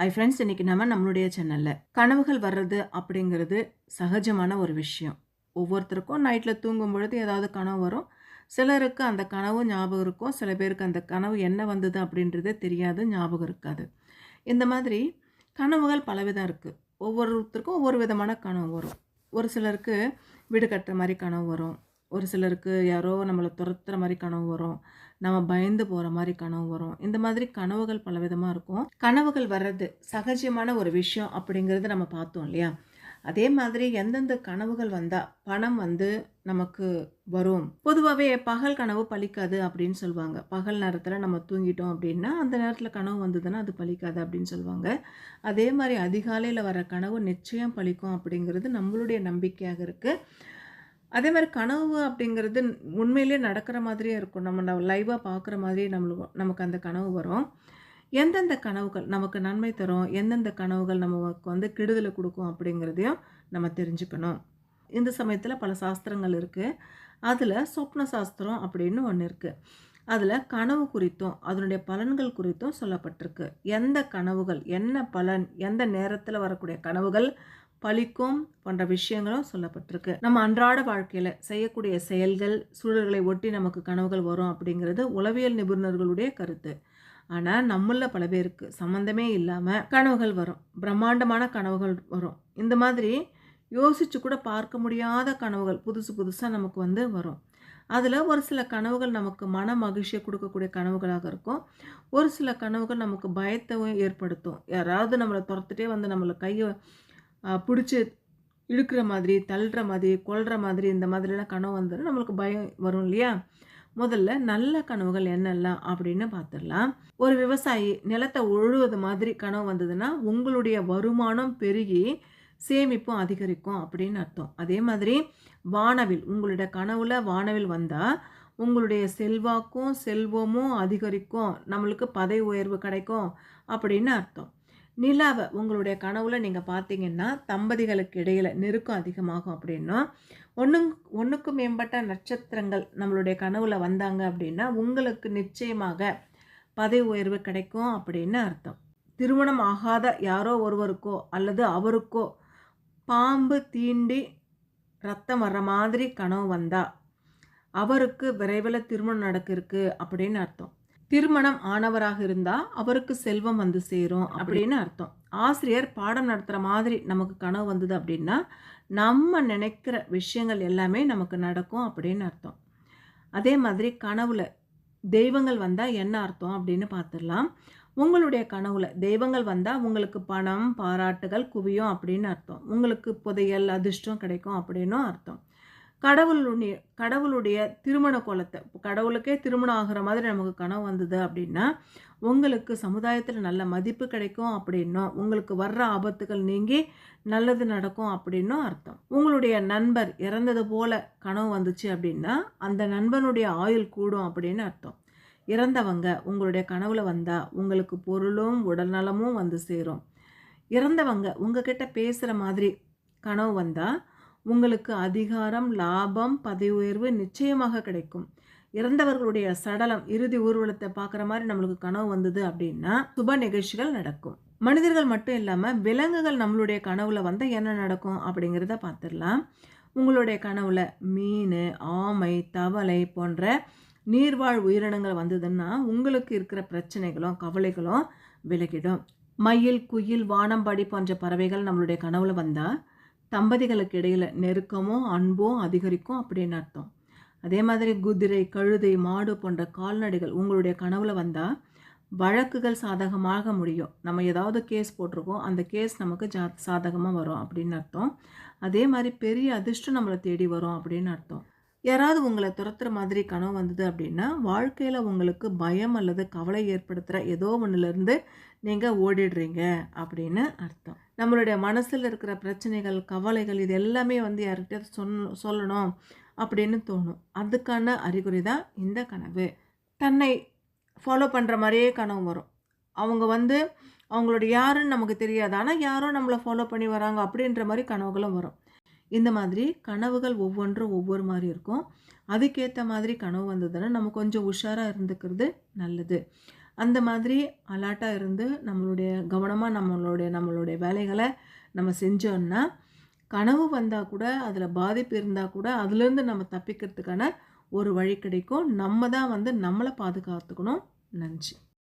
Hi friends இன்றைக்கி நம்ம நம்மளுடைய சேனலில் கனவுகள் வர்றது அப்படிங்கிறது சகஜமான ஒரு விஷயம். ஒவ்வொருத்தருக்கும் நைட்டில் தூங்கும் பொழுது ஏதாவது கனவு வரும். சிலருக்கு அந்த கனவு ஞாபகம் இருக்கும். சில பேருக்கு அந்த கனவு என்ன வந்தது அப்படின்றதே தெரியாது ஞாபகம் இருக்காது. இந்த மாதிரி கனவுகள் பலவிதம் இருக்குது ஒவ்வொருத்தருக்கும் ஒவ்வொரு விதமான கனவு வரும். ஒரு சிலருக்கு வீடு கட்டுற மாதிரி கனவு வரும். ஒரு சிலருக்கு யாரோ நம்மளை துரத்துற மாதிரி கனவு வரும். நம்ம பயந்து போகிற மாதிரி கனவு வரும். இந்த மாதிரி கனவுகள் பலவிதமாக இருக்கும். கனவுகள் வர்றது சகஜமான ஒரு விஷயம் அப்படிங்கிறது நம்ம பார்த்தோம் இல்லையா? அதே மாதிரி எந்தெந்த கனவுகள் வந்தால் பணம் வந்து நமக்கு வரும். பொதுவாகவே பகல் கனவு பலிக்காது அப்படின்னு சொல்லுவாங்க பகல் நேரத்தில் நம்ம தூங்கிட்டோம் அப்படின்னா அந்த நேரத்தில் கனவு வந்ததுன்னா அது பலிக்காது அப்படின்னு சொல்லுவாங்க அதே மாதிரி அதிகாலையில் வர கனவு நிச்சயம் பலிக்கும் அப்படிங்கிறது நம்மளுடைய நம்பிக்கையாக இருக்குது அதே மாதிரி கனவு அப்படிங்கிறது உண்மையிலேயே நடக்கிற மாதிரியே இருக்கும். நம்ம லைவாக பார்க்குற மாதிரியே நம்மளுக்கு நமக்கு அந்த கனவு வரும். எந்தெந்த கனவுகள் நமக்கு நன்மை தரும்? எந்தெந்த கனவுகள் நமக்கு வந்து கெடுதலை கொடுக்கும் அப்படிங்கிறதையும் நம்ம தெரிஞ்சுக்கணும். இந்த சமயத்தில் பல சாஸ்திரங்கள் இருக்குது அதில் சொப்ன சாஸ்திரம் அப்படின்னு ஒன்று இருக்குது அதில் கனவு குறித்தும் அதனுடைய பலன்கள் குறித்தும் சொல்லப்பட்டிருக்கு. எந்த கனவுகள் என்ன பலன் எந்த நேரத்தில் வரக்கூடிய கனவுகள் பழிக்கும் போன்ற விஷயங்களும் சொல்லப்பட்டிருக்கு. நம்ம அன்றாட வாழ்க்கையில் செய்யக்கூடிய செயல்கள் சூழல்களை ஒட்டி நமக்கு கனவுகள் வரும் அப்படிங்கிறது உளவியல் நிபுணர்களுடைய கருத்து. ஆனால் நம்மளில் பல பேருக்கு சம்மந்தமே இல்லாமல் கனவுகள் வரும். பிரம்மாண்டமான கனவுகள் வரும். இந்த மாதிரி யோசித்து கூட பார்க்க முடியாத கனவுகள் புதுசு புதுசாக நமக்கு வந்து வரும். அதில் ஒரு சில கனவுகள் நமக்கு மன மகிழ்ச்சியை கொடுக்கக்கூடிய கனவுகளாக இருக்கும். ஒரு சில கனவுகள் நமக்கு பயத்தை ஏற்படுத்தும். யாராவது நம்மளை துரத்துட்டே வந்து நம்மளை கையை பிடிச்சி இழுக்கிற மாதிரி தள்ளுற மாதிரி கொள்கிற மாதிரி இந்த மாதிரிலாம் கனவு வந்துடும் நம்மளுக்கு பயம் வரும் இல்லையா? முதல்ல நல்ல கனவுகள் என்னெல்லாம் அப்படின்னு பார்த்துடலாம். ஒரு விவசாயி நிலத்தை உழுவது மாதிரி கனவு வந்ததுன்னா உங்களுடைய வருமானம் பெருகி சேமிப்பும் அதிகரிக்கும் அப்படின்னு அர்த்தம். அதே மாதிரி வானவில் உங்களுடைய கனவுல வானவில் வந்தால் உங்களுடைய செல்வாக்கும் செல்வமும் அதிகரிக்கும் நம்மளுக்கு பதவி உயர்வு கிடைக்கும் அப்படின்னு அர்த்தம். நிலாவை உங்களுடைய கனவுல நீங்கள் பார்த்தீங்கன்னா தம்பதிகளுக்கு இடையில் நெருக்கம் அதிகமாகும் அப்படின்னா ஒன்று ஒன்றுக்கும் மேம்பட்ட நட்சத்திரங்கள் நம்மளுடைய கனவுல வந்தாங்க அப்படின்னா உங்களுக்கு நிச்சயமாக பதவி உயர்வு கிடைக்கும் அப்படின்னு அர்த்தம். திருமணம் ஆகாத யாரோ ஒருவருக்கோ அல்லது அவருக்கோ பாம்பு தீண்டி ரத்தம் வர்ற மாதிரி கனவு வந்தா அவருக்கு விரைவில் திருமணம் நடக்கிருக்கு அப்படின்னு அர்த்தம். திருமணம் ஆனவராக இருந்தால் அவருக்கு செல்வம் வந்து சேரும் அப்படின்னு அர்த்தம். ஆசிரியர் பாடம் நடத்துகிற மாதிரி நமக்கு கனவு வந்தது அப்படின்னா நம்ம நினைக்கிற விஷயங்கள் எல்லாமே நமக்கு நடக்கும் அப்படின்னு அர்த்தம். அதே மாதிரி கனவுல தெய்வங்கள் வந்தால் என்ன அர்த்தம் அப்படின்னு பார்த்துடலாம் உங்களுடைய கனவுல தெய்வங்கள் வந்தால் உங்களுக்கு பணம் பாராட்டுகள் குவியும் அப்படின்னு அர்த்தம். உங்களுக்கு புதையல் அதிர்ஷ்டம் கிடைக்கும் அப்படின்னும் அர்த்தம். கடவுளுடைய கடவுளுடைய திருமண கோலத்தை கடவுளுக்கே திருமணம் ஆகிற மாதிரி நமக்கு கனவு வந்தது அப்படின்னா உங்களுக்கு சமுதாயத்தில் நல்ல மதிப்பு கிடைக்கும் அப்படின்னும் உங்களுக்கு வர்ற ஆபத்துகள் நீங்கி நல்லது நடக்கும் அப்படின்னும் அர்த்தம். உங்களுடைய நண்பர் இறந்தது போல கனவு வந்துச்சு அப்படின்னா அந்த நண்பனுடைய ஆயுள் கூடும் அப்படின்னு அர்த்தம். இறந்தவங்க உங்களுடைய கனவுல வந்தால் உங்களுக்கு பொருளும் உடல்நலமும் வந்து சேரும். இறந்தவங்க உங்ககிட்ட பேசுகிற மாதிரி கனவு வந்தால் உங்களுக்கு அதிகாரம் லாபம் பதவி உயர்வு நிச்சயமாக கிடைக்கும். இறந்தவர்களுடைய சடலம் இறுதி ஊர்வலத்தை பார்க்குற மாதிரி நம்மளுக்கு கனவு வந்தது அப்படின்னா சுப நிகழ்ச்சிகள் நடக்கும். மனிதர்கள் மட்டும் இல்லாமல் விலங்குகள் நம்மளுடைய கனவுல வந்தால் என்ன நடக்கும் அப்படிங்கிறத பார்த்துடலாம். உங்களுடைய கனவுல மீன் ஆமை தவளை போன்ற நீர்வாழ் உயிரினங்கள் வந்ததுன்னா உங்களுக்கு இருக்கிற பிரச்சனைகளும் கவலைகளும் விலகிடும். மயில் குயில் வானம்பாடி போன்ற பறவைகள் நம்மளுடைய கனவுல வந்தால் தம்பதிகளுக்கு இடையில் நெருக்கமும் அன்பும் அதிகரிக்கும் அப்படின்னு அர்த்தம். அதே மாதிரி குதிரை கழுதை மாடு போன்ற கால்நடைகள் உங்களுடைய கனவுல வந்தால் வழக்குகள் சாதகமாக முடியும். நம்ம ஏதாவது கேஸ் போட்டிருக்கோம் அந்த கேஸ் நமக்கு ஜா சாதகமாக வரும் அப்படின்னு அர்த்தம். அதே மாதிரி பெரிய அதிர்ஷ்டம் நம்மளை தேடி வரும் அப்படின்னு அர்த்தம். யாராவது உங்களை துரத்துற மாதிரி கனவு வந்தது அப்படின்னா வாழ்க்கையில் உங்களுக்கு பயம் அல்லது கவலை ஏற்படுத்துகிற ஏதோ ஒன்றுலேருந்து நீங்கள் ஓடிடுறீங்க அப்படின்னு அர்த்தம். நம்மளுடைய மனசில் இருக்கிற பிரச்சனைகள் கவலைகள் இது எல்லாமே வந்து யார்கிட்ட சொன் சொல்லணும் அப்படின்னு தோணும். அதுக்கான அறிகுறி தான் இந்த கனவு. தன்னை ஃபாலோ பண்ணுற மாதிரியே கனவு வரும். அவங்க வந்து அவங்களோட யாருன்னு நமக்கு தெரியாது. ஆனால் யாரோ நம்மளை ஃபாலோ பண்ணி வராங்க அப்படின்ற மாதிரி கனவுகளும் வரும். இந்த மாதிரி கனவுகள் ஒவ்வொன்றும் ஒவ்வொரு மாதிரி இருக்கும். அதுக்கேற்ற மாதிரி கனவு வந்ததுன்னா நம்ம கொஞ்சம் உஷாராக இருந்துக்கிறது நல்லது. அந்த மாதிரி அலாட்டாக இருந்து நம்மளுடைய கவனமாக நம்மளுடைய நம்மளுடைய வேலைகளை நம்ம செஞ்சோன்னா கனவு வந்தால் கூட, அதில் பாதிப்பு இருந்தால் கூட, அதுலேருந்து நம்ம தப்பிக்கிறதுக்கான ஒரு வழி கிடைக்கும். நம்ம தான் வந்து நம்மளை பாதுகாத்துக்கணும். நன்றி.